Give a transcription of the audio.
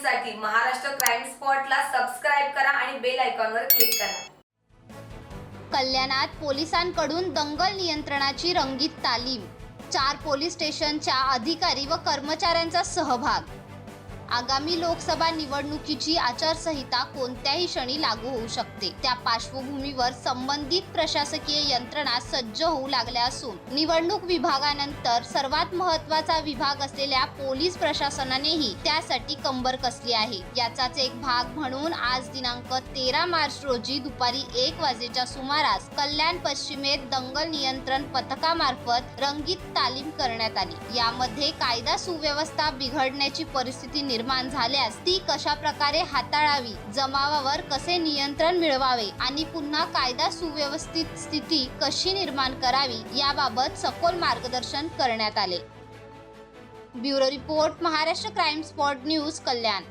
अपडेटसाठी Maharashtra crime स्पॉटला subscribe करा आणि बेल आयकॉनवर क्लिक करा. कल्याणात पोलिसांकडून दंगल नियंत्रणाची रंगीत तालीम. चार पोलीस स्टेशनच्या अधिकारी व कर्मचाऱ्यांचा सहभाग. आगामी लोकसभा निवडणुकीची आचारसंहिता कोणत्याही क्षणी लागू होऊ शकते. त्या पार्श्वभूमीवर संबंधित प्रशासकीय यंत्रणा सज्ज होऊ लागल्या असून निवडणूक विभागानंतर सर्वात महत्त्वाचा विभाग असलेल्या पोलीस प्रशासनानेही त्यासाठी कंबर कसली आहे. याचाच एक भाग म्हणून आज दिनांक तेरा मार्च रोजी दुपारी एक वाजेच्या सुमारास कल्याण पश्चिमेत दंगल नियंत्रण पथकामार्फत रंगीत तालीम करण्यात आली. यामध्ये कायदा सुव्यवस्था बिघडण्याची परिस्थिती निर्माण झाल्यास ती कशा प्रकारे हाताळावी? जमावावर कसे नियंत्रण मिळवावे? आणि पुन्हा कायदा सुव्यवस्थित स्थिती कशी निर्माण करावी? याबाबत सखोल मार्गदर्शन करण्यात आले. Bureau report Maharashtra crime spot news Kalyan.